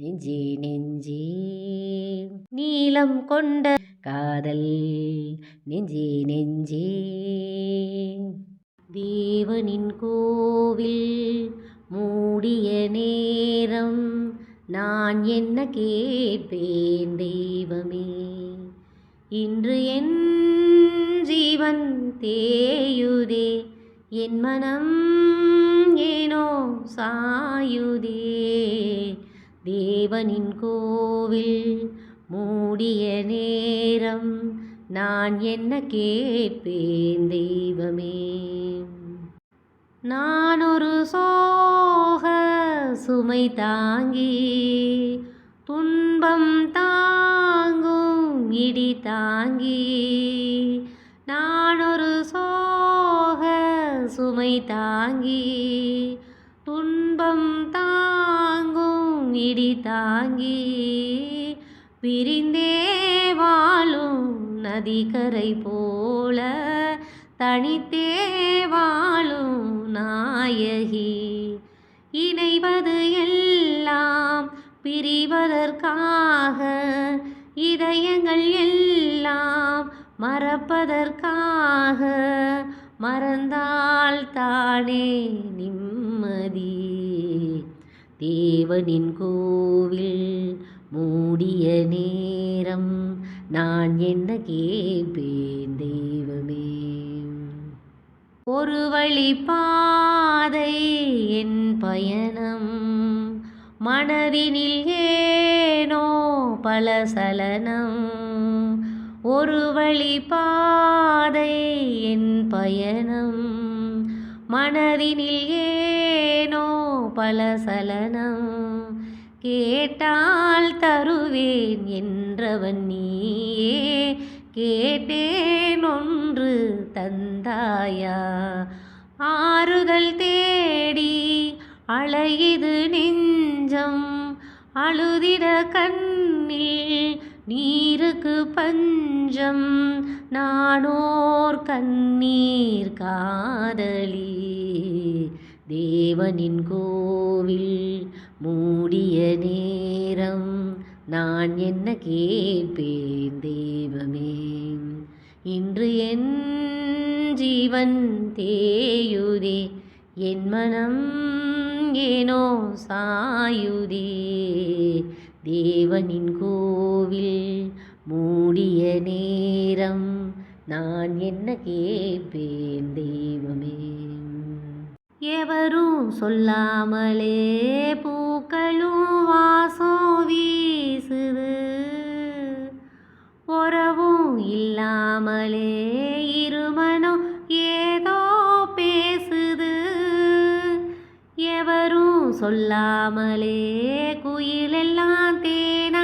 நெஞ்சே நெஞ்சே. நீளம் கொண்ட காதல். நெஞ்சே நெஞ்சே. தேவனின் கோவில் மூடிய நேரம் நான் என்ன கேட்பேன் தெய்வமே? இன்று என் ஜீவன் தேயுதே என் மனம் ஏனோ சாயுதே. தேவனின் கோவில் மூடிய நேரம் நான் என்ன கேட்பேன் தெய்வமே? நான் ஒரு சோக சுமை தாங்கி துன்பம் தாங்கும் இடி தாங்கி நான் ஒரு சோக சுமை தாங்கி பிடி தாங்கி பிரிந்தே வாழும் நதிக்கரை போல தனித்தே வாழும் நாயகி. இணைவது எல்லாம் பிரிவதற்காக இதயங்கள் எல்லாம் மறப்பதற்காக மறந்தால் தானே நிம்மதி. தேவனின் கோவில் மூடிய நேரம் நான் என்ன கேட்பேன் தெய்வமே? ஒரு வழி பாதை என் பயணம் மனதினில் ஏனோ பல சலனம். ஒரு வழி பாதை என் பயணம் மனதினில் ஏ பல சலனம் கேட்டால் தருவேன் என்றவன் நீயே. கேட்டேன் ஒன்று தந்தாயா? ஆறுதல் தேடி அழகிது நெஞ்சம். அழுதிட கண்ணில் நீருக்கு பஞ்சம். நானோர் கண்ணீர் காதலி தேவனின் கோவில் மூடிய நேரம் நான் என்ன கேட்பேன் தெய்வமே இன்று என் ஜீவன் தேயுதே என் மனம் ஏனோ சாயுதே. தேவனின் கோவில் மூடிய நேரம் நான் என்ன கேட்பேன் தெய்வமே எவரும் சொல்லாமலே பூக்களும் வாசம் வீசுது. உறவும் இல்லாமலே இருமனம் ஏதோ பேசுது. எவரும் சொல்லாமலே குயிலெல்லாம் தேன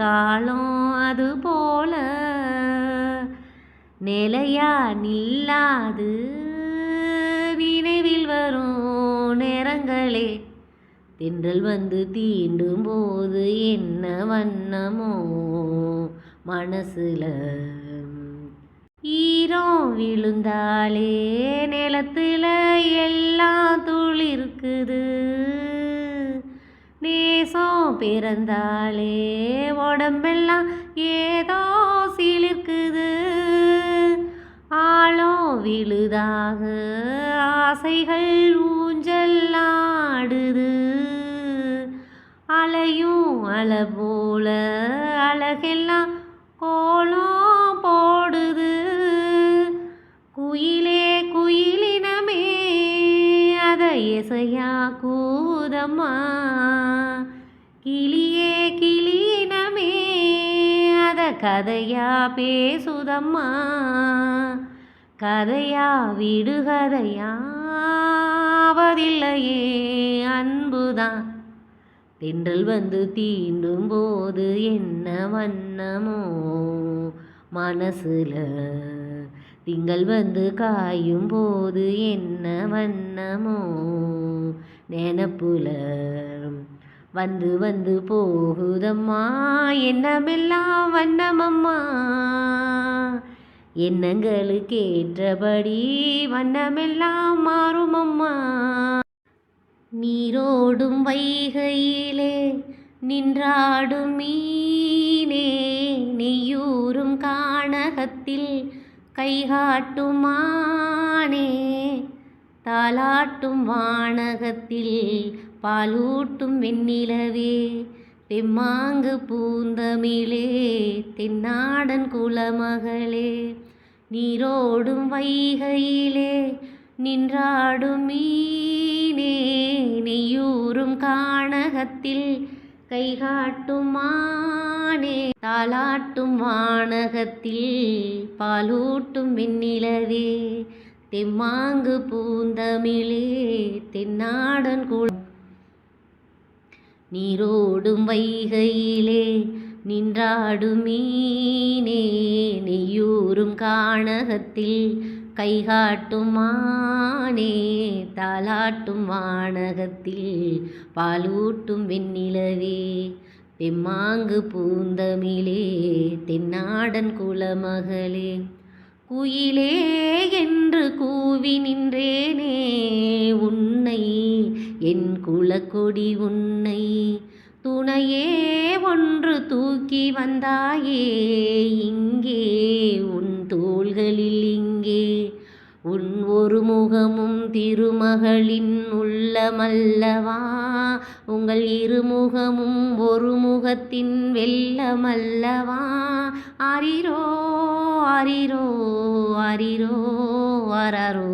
காலம் அது போல நிலையா நில்லாது நினைவில் வரும் நேரங்களே. தென்றல் வந்து தீண்டும் போது என்ன வண்ணமோ மனசுல. ஈரம் விழுந்தாலே நிலத்துல எல்லாம் துளிர்க்குது. நேசம் பிறந்தாலே உடம்பெல்லாம் ஏதோ சிலிர்க்குது. ஆழம் விழுதாக ஆசைகள் ஊஞ்சல்லாடுது அலையும் அலை போல அழகெல்லாம் கூதம்மா கிளியே கிளியினமே அத கதையா பேசுதம்மா கதையா விடுகதையாவதில்லையே அன்புதான். தென்றல் வந்து தீண்டும் போது என்ன வண்ணமோ மனசுல திங்கள் வந்து காயும் போது என்ன வண்ணமோ நினப்புல வந்து வந்து போகுதம்மா எண்ணமெல்லாம் வண்ணமம்மா எண்ணங்களுக்கு ஏற்றபடி வண்ணமெல்லாம் மாறுமம்மா நீரோடும் வைகையிலே நின்றாடும் மீனே நெய்யூரும் காணகத்தில் கைகாட்டுமானே மானே தாலாட்டும் வானகத்தில் பாலூட்டும் வெண்ணிலவே தெம்மாங்கு பூந்தமிழே தென்னாடன் குலமகளே நீரோடும் வைகையிலே நின்றாடும் மீனே நெய்யூரும் காணகத்தில் கைகாட்டும் மானே. தாலாட்டும் வானகத்தில் பாலூட்டும் வெண்ணிலவே தெம்மாங்கு பூந்தமிழே தென்னாடன் குல நீரோடும் வைகையிலே நின்றாடும் மீனே நெய்யூரும் காணகத்தில் கைகாட்டும் மானே தாலாட்டும் வானகத்தில் பாலூட்டும் வெண்ணிலவே. தெம்மாங்கு பூந்தமிழே தென்னாடன் குலமகளே குயிலே என்று கூவி நின்றேனே உன்னை என் குலக்கொடி உன்னை. துணையே ஒன்று தூக்கி வந்தாயே இங்கே உன் தோள்களில் இங்கே. உன் ஒரு முகமும் திருமகளின் உள்ளமல்லவா? உங்கள் இருமுகமும் ஒரு முகத்தின் வெள்ளமல்லவா? அரிரோ அரிரோ அரிரோ அரரோ